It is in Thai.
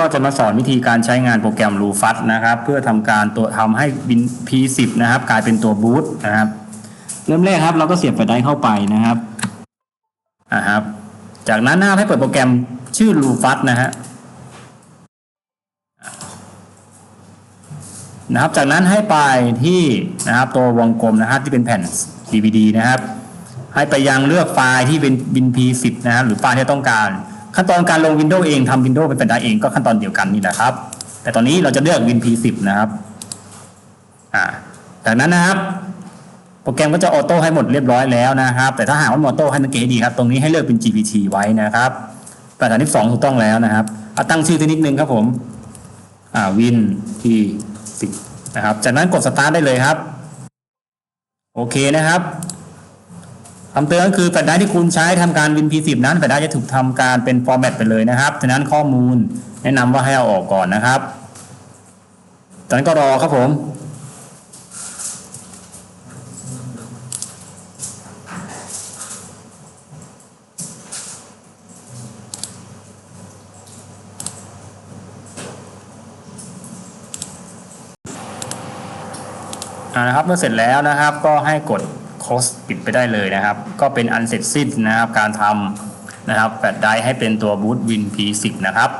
ก็จะมาสอนวิธีการใช้งานโปรแกรม r u f a s นะครับ เพื่อทำการตัวทำให้ Win P10 นะครับ กลายเป็นตัวบูตนะครับ เริ่มแรกครับ เราก็เสียบแฟลชไดรฟ์เข้าไปนะครับอ่าครับ จากนั้นนะครับให้เปิดโปรแกรมชื่อ r u f a s นะฮะนะครับ จากนั้นให้ไปที่นะครับตัววงกลมนะครับที่เป็นแผ่น DVD นะครับ ให้ไปยังเลือกไฟล์ที่เป็น Win P10 นะครับหรือไฟล์ที่ต้องการ ขั้นตอนการลง Windows เองทำ Windows เป็นแผ่นไดร์เองก็ขั้นตอนเดียวกันนี่แหละครับ แต่ตอนนี้เราจะเลือก Win P10 นะครับอ่าจากนั้นนะครับ โปรแกรมก็จะออโต้ให้หมดเรียบร้อยแล้วนะครับ แต่ถ้าหากว่าไม่ออโต้ให้สังเกตดีครับ ตรงนี้ให้เลือกเป็น GPT ไว้นะครับประการที่สองถูกต้องแล้วนะครับเอาตั้งชื่อทีนิดนึงครับผมอ่า Win P10 นะครับ จากนั้นกดสตาร์ทได้เลยครับ โอเคนะครับ คำเตือนก็คือแฟลชไดร์ที่คุณใช้ทำการ Win P10 นั้นแฟลชไดร์จะถูกทำการเป็นฟอร์แมตไปเลยนะครับฉะนั้นข้อมูลแนะนำว่าให้เอาออกก่อนนะครับจากนั้นก็รอครับผมนะครับเมื่อเสร็จแล้วนะครับก็ให้กด close ปิดไปได้เลยนะครับ ก็เป็นอันเสร็จสิ้นนะครับการทำนะครับแฟลชไดให้เป็นตัว boot win p10 นะครับ